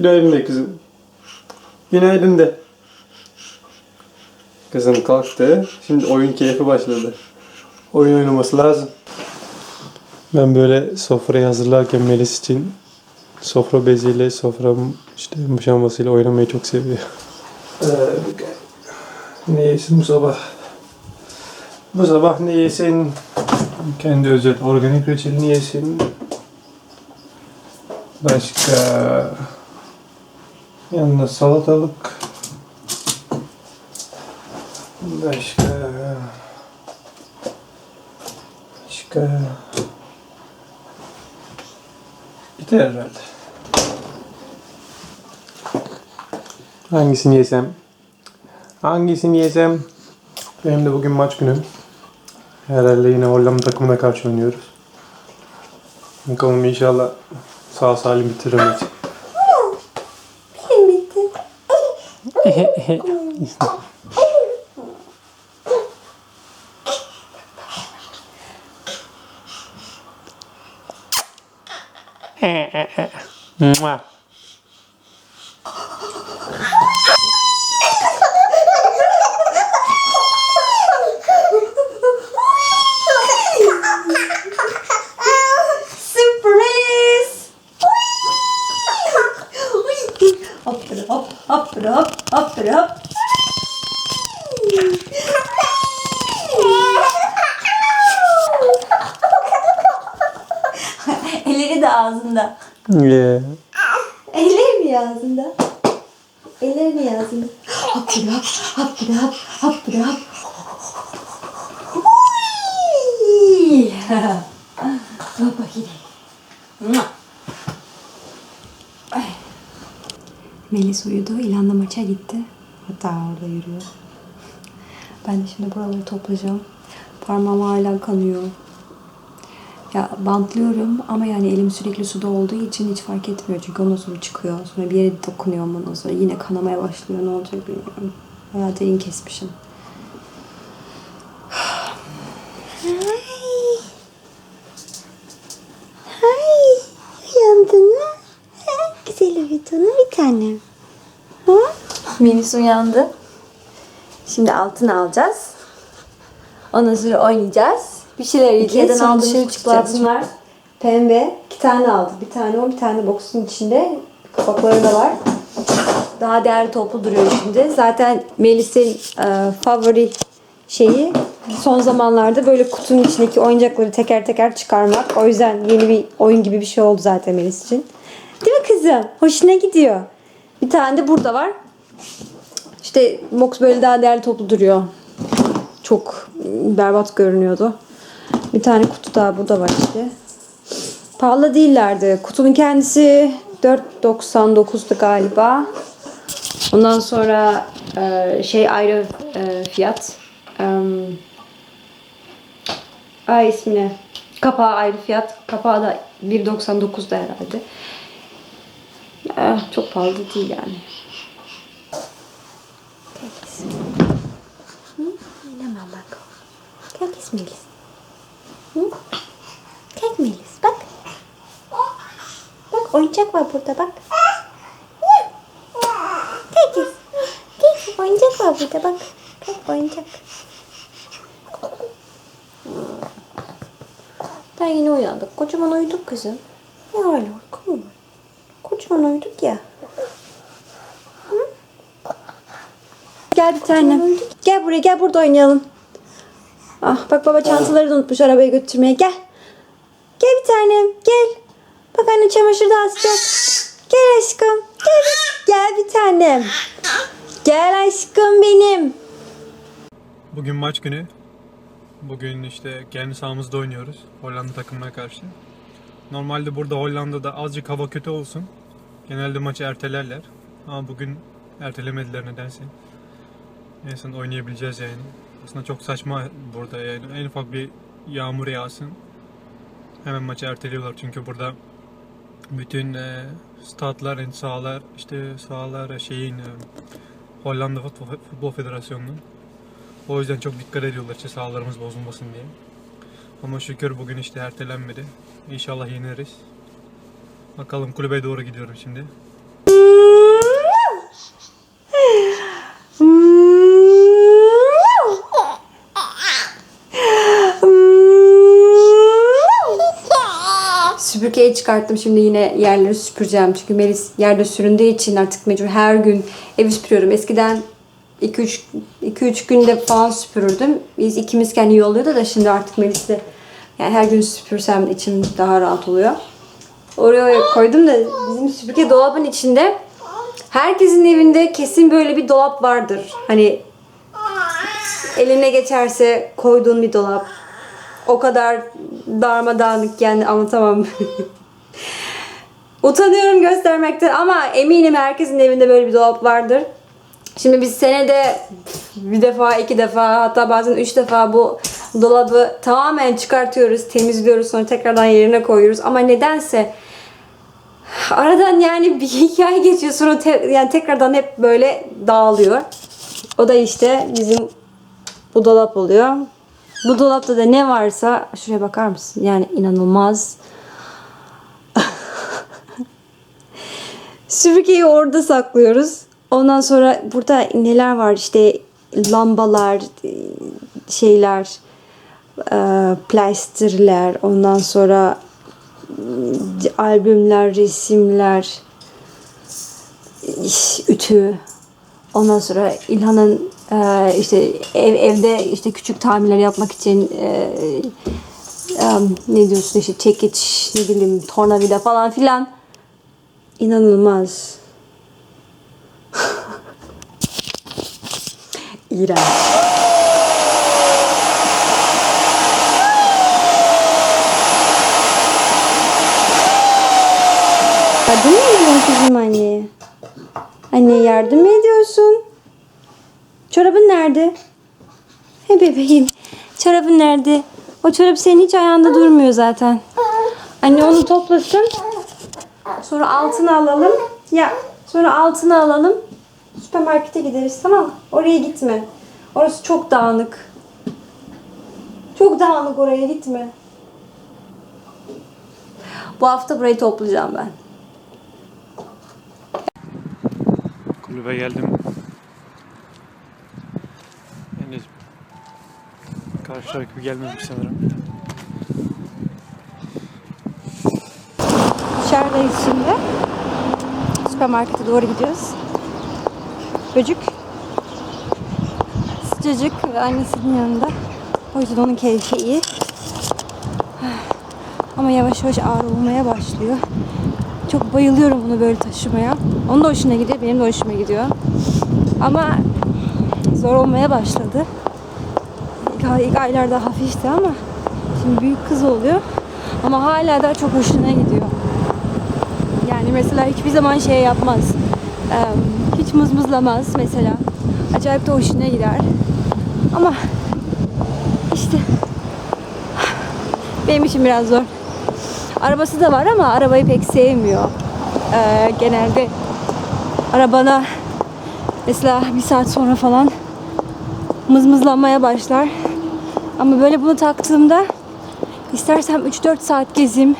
Günaydın kızım. Günaydın de. Kızım kalktı. Şimdi oyun keyfi başladı. Oyun oynaması lazım. Ben böyle sofrayı hazırlarken Melis için sofra beziyle, sofra işte muşambasıyla oynamayı çok seviyor. Ee, ne yesin bu sabah? Bu sabah ne yesin? Kendi özel organik reçelini yesin. Başka yanında salatalık. Başka başka biter herhalde. Hangisini yesem? Hangisini yesem? Benim de bugün maç günüm. Herhalde yine Hollanda takımına karşı oynuyoruz. Bakalım inşallah sağ salim bitiririm 嘿嘿嘿，嗯啊。Hop hop hop hop hop. Elleri de ağzında. Yeah. Elleri mi ağzında? Elleri mi ağzında? Hop hop hop hop hop hop. Hop bakayım. Mua. Ay. Melis uyudu. İlan da maça gitti. Hatta orada yürüyor. Ben de şimdi buraları toplayacağım. Parmağım hala kanıyor. Ya bantlıyorum ama yani elim sürekli suda olduğu için hiç fark etmiyor. Çünkü ondan sonra çıkıyor. Sonra bir yere dokunuyor ondan sonra yine kanamaya başlıyor. Ne olacak bilmiyorum. Bayağı derin kesmişim. Ay, uyandın mı? Ha, mu bir tanem? Ha? Melis uyandı. Şimdi altın alacağız. Ondan sonra oynayacağız. Bir şeyler yiyeceğiz. Sonra aldığımız çıkacağız. Bunlar pembe. İki tane aldık. Bir tane o, bir tane boksun içinde. Kapakları da var. Daha değerli toplu duruyor şimdi. Zaten Melis'in e, favori şeyi son zamanlarda böyle kutunun içindeki oyuncakları teker teker çıkarmak. O yüzden yeni bir oyun gibi bir şey oldu zaten Melis için. Kızım? Hoşuna gidiyor. Bir tane de burada var. İşte box böyle daha değerli toplu duruyor. Çok berbat görünüyordu. Bir tane kutu daha burada var işte. Pahalı değillerdi. Kutunun kendisi 4.99'du galiba. Ondan sonra e, şey ayrı e, fiyat. Em, ay ismi ne? Kapağı ayrı fiyat. Kapağı da 1.99'da herhalde. Eh, çok pahalı değil yani. Oynamam bak. Gel biz Melis. Hı? Gel Melis bak. Bak oyuncak var burada bak. Kız. Gel oyuncak var burada bak. Gel oyuncak. Daha yeni uyandık. Kocaman uyuduk kızım. Ne hala uyku mu uyuduk ya. Hı? Gel bir tanem. Gel buraya gel burada oynayalım. Ah bak baba çantaları da unutmuş arabaya götürmeye. Gel. Gel bir tanem gel. Bak anne çamaşır da asacak. Gel aşkım. Gel. Gel bir tanem. Gel aşkım benim. Bugün maç günü. Bugün işte kendi sahamızda oynuyoruz. Hollanda takımına karşı. Normalde burada Hollanda'da azıcık hava kötü olsun. Genelde maçı ertelerler. Ama bugün ertelemediler nedense. Neyse oynayabileceğiz yani. Aslında çok saçma burada yani. En ufak bir yağmur yağsın. Hemen maçı erteliyorlar çünkü burada bütün e, statlar, yani sahalar, işte sahalar şeyin e, Hollanda Futbol, Futbol Federasyonu'nun o yüzden çok dikkat ediyorlar işte sahalarımız bozulmasın diye. Ama şükür bugün işte ertelenmedi. İnşallah yeneriz. Bakalım kulübe doğru gidiyorum şimdi. Süpürgeyi çıkarttım şimdi yine yerleri süpüreceğim. Çünkü Melis yerde süründüğü için artık mecbur her gün evi süpürüyorum. Eskiden 2-3 günde falan süpürürdüm. Biz ikimiz kendi yolluyordu da şimdi artık Melis'le yani her gün süpürsem içim daha rahat oluyor. Oraya koydum da bizim süpürge dolabın içinde herkesin evinde kesin böyle bir dolap vardır. Hani eline geçerse koyduğun bir dolap. O kadar darmadağınık yani anlatamam. Utanıyorum göstermekten ama eminim herkesin evinde böyle bir dolap vardır. Şimdi biz senede bir defa, iki defa hatta bazen üç defa bu dolabı tamamen çıkartıyoruz, temizliyoruz sonra tekrardan yerine koyuyoruz. Ama nedense aradan yani bir hikaye geçiyor sonra te- yani tekrardan hep böyle dağılıyor. O da işte bizim bu dolap oluyor. Bu dolapta da ne varsa şuraya bakar mısın? Yani inanılmaz. Süpürgeyi orada saklıyoruz. Ondan sonra burada neler var işte lambalar, şeyler, plasterler, ondan sonra albümler, resimler, ütü. Ondan sonra İlhan'ın e, işte ev, evde işte küçük tamirler yapmak için e, e, ne diyorsun işte çekiç, ne bileyim tornavida falan filan. İnanılmaz. İğrenç. Yardım mı ediyorsun kızım anneye? Anne yardım mı ediyorsun? Çorabın nerede? He bebeğim. Çorabın nerede? O çorap senin hiç ayağında durmuyor zaten. Anne onu toplasın. Sonra altına alalım. Ya sonra altına alalım. Süpermarkete gideriz tamam mı? Oraya gitme. Orası çok dağınık. Çok dağınık oraya gitme. Bu hafta burayı toplayacağım ben. Kulübe geldim. Henüz karşı rakip gelmemiş sanırım. Dışarıdayız şimdi. Süpermarkete doğru gidiyoruz. Çocuk sıcacık ve annesinin yanında. O yüzden onun keyfi iyi. Ama yavaş yavaş ağır olmaya başlıyor. Çok bayılıyorum bunu böyle taşımaya. Onun da hoşuna gidiyor, benim de hoşuma gidiyor. Ama zor olmaya başladı. İlk, ilk aylarda hafifti ama şimdi büyük kız oluyor. Ama hala da çok hoşuna gidiyor. Yani mesela hiçbir zaman şey yapmaz. Hiç mızmızlamaz mesela. Acayip de hoşuna gider. Ama işte benim için biraz zor. Arabası da var ama arabayı pek sevmiyor. Eee, genelde arabana mesela bir saat sonra falan mızmızlanmaya başlar. Ama böyle bunu taktığımda istersem 3-4 saat gezeyim.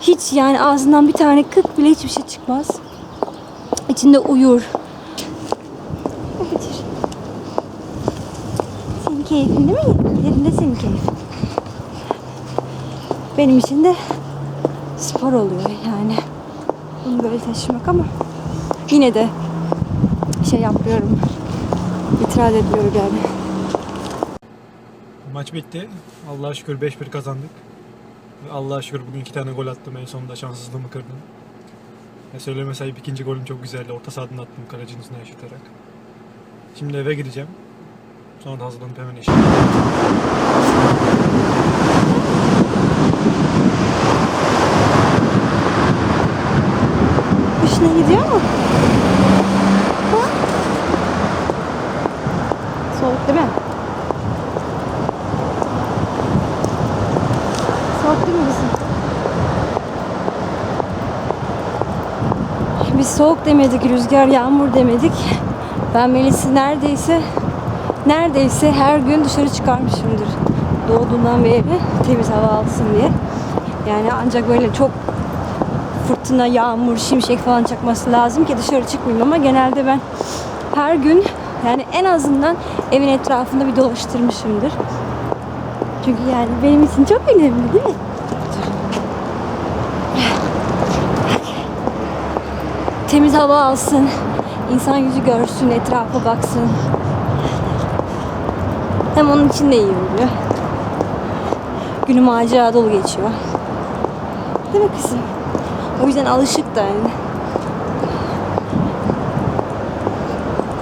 Hiç yani ağzından bir tane kık bile hiçbir şey çıkmaz. İçinde uyur. Senin keyfin değil mi? Yerinde senin keyfin. Benim için de spor oluyor yani. Bunu böyle taşımak ama yine de şey yapıyorum. İtiraz ediyorum yani. Maç bitti. Allah'a şükür 5-1 kazandık. Allah'a şükür bugün iki tane gol attım. En sonunda şanssızlığımı kırdım. Ya söyleme sahip ikinci golüm çok güzeldi. Orta sahadan attım kalecinin üstüne yaşatarak. Şimdi eve gideceğim. Sonra da hazırlanıp hemen işe. Hoşuna gidiyor mu? Ha? Soğuk değil mi? Soğuk değil mi kızım? Biz soğuk demedik, rüzgar, yağmur demedik. Ben Melis'i neredeyse neredeyse her gün dışarı çıkarmışımdır. Doğduğundan beri temiz hava alsın diye. Yani ancak böyle çok fırtına, yağmur, şimşek falan çakması lazım ki dışarı çıkmayayım ama genelde ben her gün yani en azından evin etrafında bir dolaştırmışımdır. Çünkü yani benim için çok önemli değil mi? Temiz hava alsın, insan yüzü görsün, etrafa baksın. Hem onun için de iyi oluyor. Günüm macera dolu geçiyor. Değil mi kızım? O yüzden alışık da yani.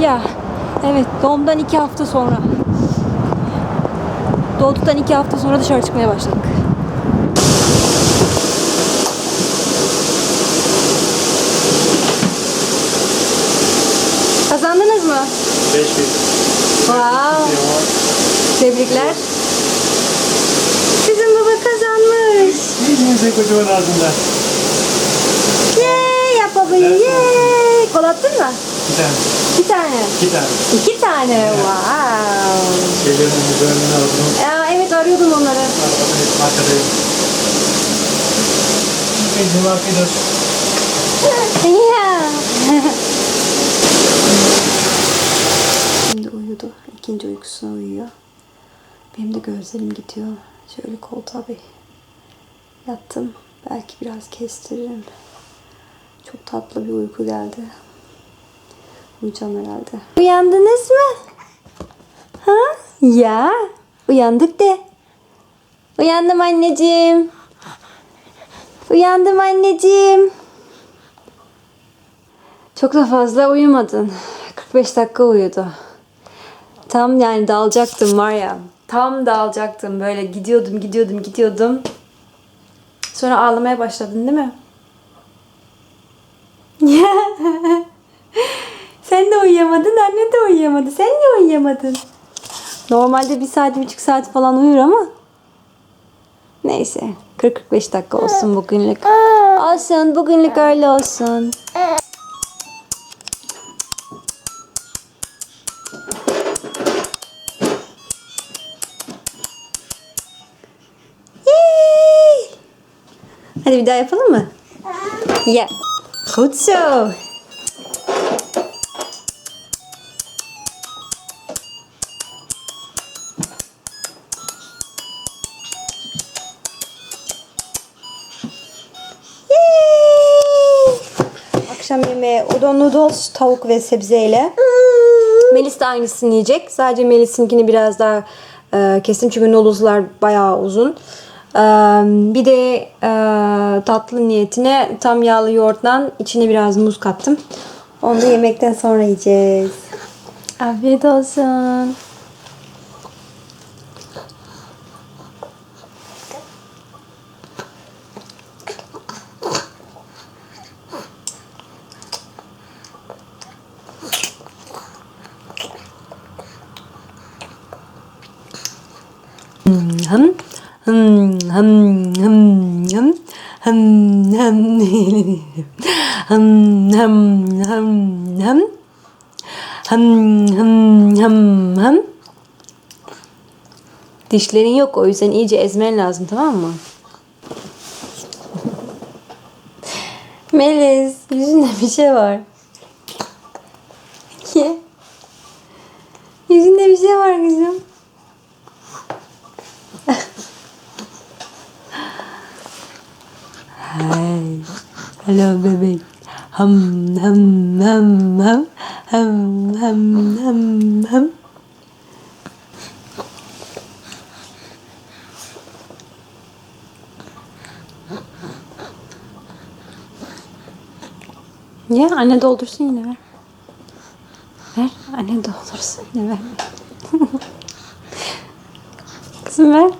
Ya evet doğumdan iki hafta sonra. Doğduktan iki hafta sonra dışarı çıkmaya başladık. Kazandınız mı? 5 bin. Wow. Tebrikler. Bizim baba kazanmış. Hiç kocaman ağzında. Yay. Kol attın mı? Bir tane. Bir tane. İki tane. İki tane. Wow. Şeylerin üzerinden aldım. Aa, evet arıyordum onları. Arabada arkadayım. Bizim arkadaş. Ya. Şimdi uyudu. İkinci uykusuna uyuyor. Benim de gözlerim gidiyor. Şöyle koltuğa bir yattım. Belki biraz kestiririm. Çok tatlı bir uyku geldi. Uyuyacağım herhalde. Uyandınız mı? Ha? Ya. Uyandık de. Uyandım anneciğim. Uyandım anneciğim. Çok da fazla uyumadın. 45 dakika uyudu. Tam yani dalacaktım var ya. Tam dalacaktım. Böyle gidiyordum, gidiyordum, gidiyordum. Sonra ağlamaya başladın değil mi? Sen de uyuyamadın, anne de uyuyamadı. Sen niye uyuyamadın? Normalde bir saat, buçuk saat falan uyur ama. Neyse. 40-45 dakika olsun bugünlük. Olsun, bugünlük öyle olsun. Yay! Hadi bir daha yapalım mı? Ja. Goed zo. Akşam yemeği udon noodles, tavuk ve sebzeyle. Melis de aynısını yiyecek. Sadece Melis'inkini biraz daha e, kesin çünkü noodles'lar bayağı uzun. E, bir de e, tatlı niyetine tam yağlı yoğurttan içine biraz muz kattım. Onu da yemekten sonra yiyeceğiz. Afiyet olsun. Hım hım hım hım. Hım hım hım hım. Dişlerin yok o yüzden iyice ezmen lazım tamam mı? Melis yüzünde bir şey var. Ye. Yüzünde bir şey var kızım. Hey. Hello bebek. Ham ham ham ham ham ham ham ham. Ya anne doldursun yine ver. Ver anne doldursun yine ver. Kızım ver.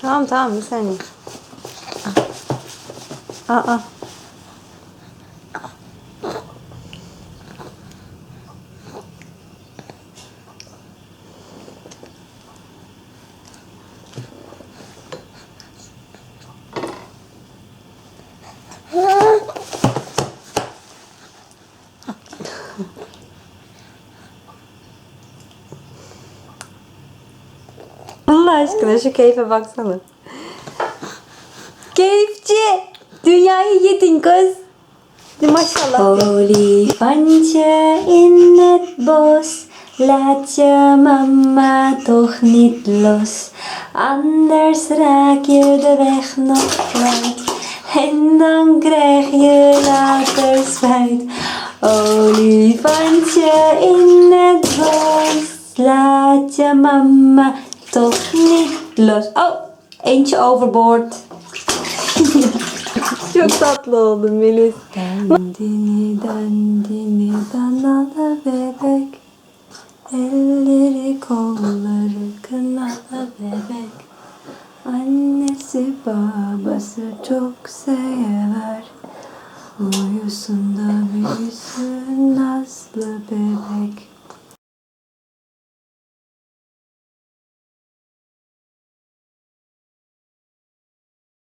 Tamam tamam bir saniye. Aa. Allah aşkına şu keyfe baksana. Keyifçi. Dünyayı yedin kız. Maşallah. Holy fancha innet bos. Laat je mama toch niet los. Anders raak je de weg nog kwijt. En dan krijg je later spijt. Olifantje in het bos. Laat je mama toch niet los. Oh, eentje overboord. Çok tatlı oldun Melis. Dandini dandini danalı bebek. Elleri kolları kınalı bebek. Annesi babası çok sever. Uyusun da büyüsün nazlı bebek.